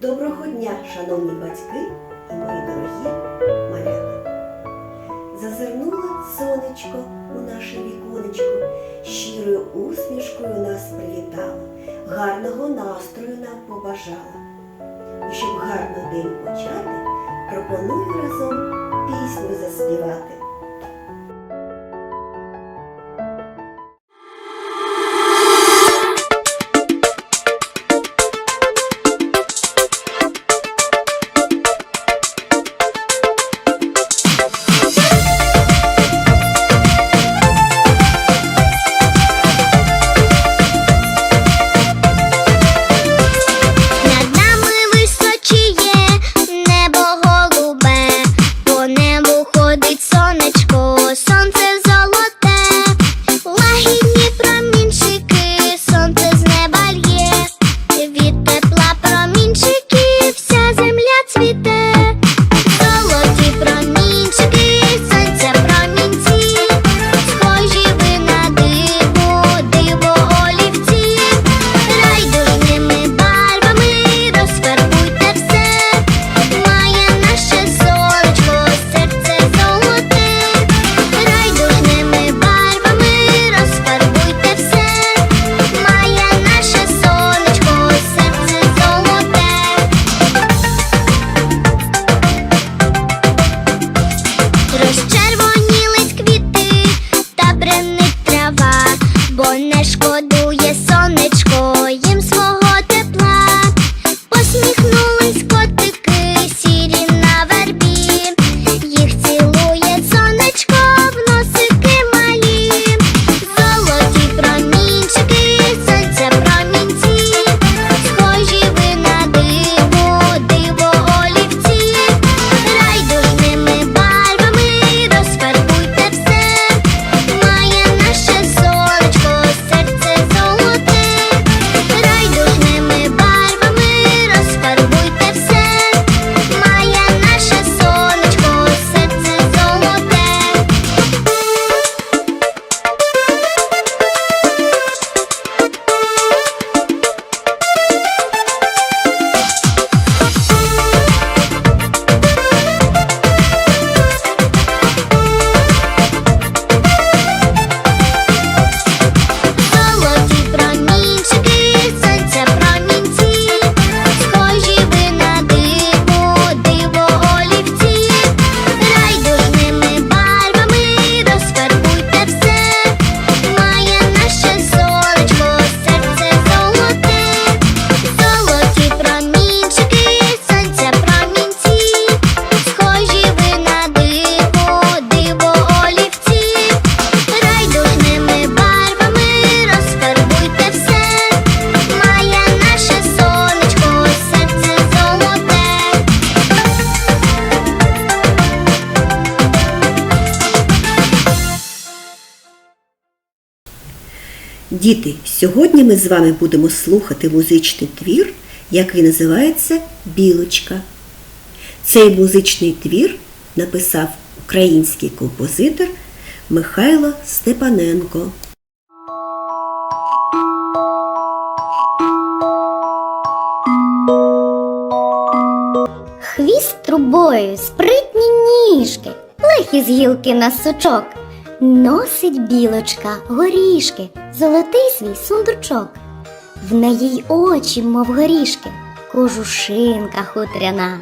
Доброго дня, шановні батьки і мої дорогі малята. Зазирнуло сонечко у наше віконечко, щирою усмішкою нас привітало, гарного настрою нам побажала. І щоб гарно день почати, пропоную разом пісню заспівати. Діти, сьогодні ми з вами будемо слухати музичний твір, який називається Білочка. Цей музичний твір написав український композитор Михайло Степаненко. Хвіст трубою, спритні ніжки, легкі з гілки на сучок. Носить білочка горішки, золотий свій сундучок. В неї й очі, мов горішки, кожушинка хутряна,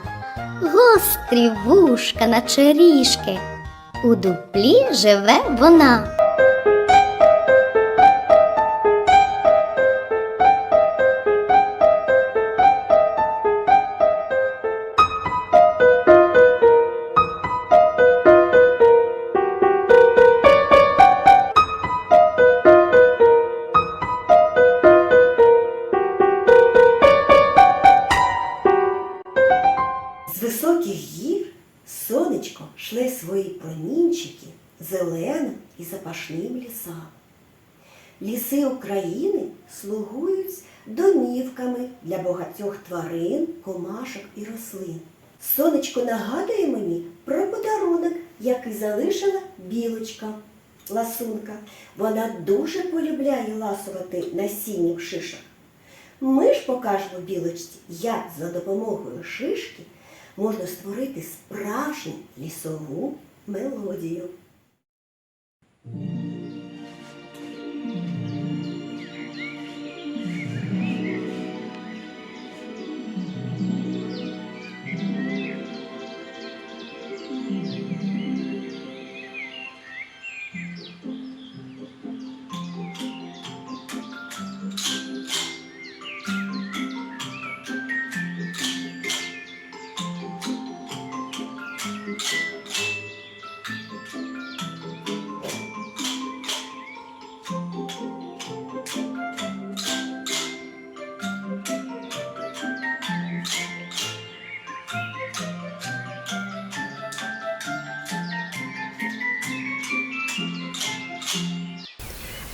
гострі вушка, наче ріжки. У дуплі живе вона. високих гір сонечко шле свої промінчики зеленим і запашним лісам. Ліси України слугують домівками для багатьох тварин, комашок і рослин. Сонечко нагадує мені про подарунок, який залишила білочка ласунка. Вона дуже полюбляє ласувати насінням шишах. Ми ж покажемо білочці, як за допомогою шишки можна створити справжню лісову мелодію.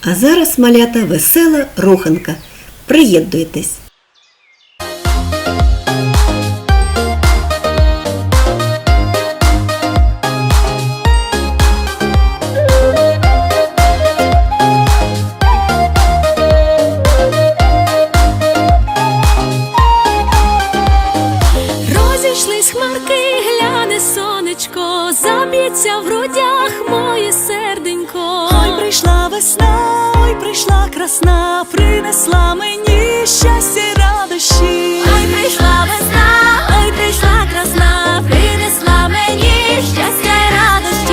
А зараз малята весела руханка. Приєднуйтесь! Ой, прийшла красна, принесла мені щастя радощі. Ой, прийшла весна, ой, прийшла красна, принесла мені щастя радощі.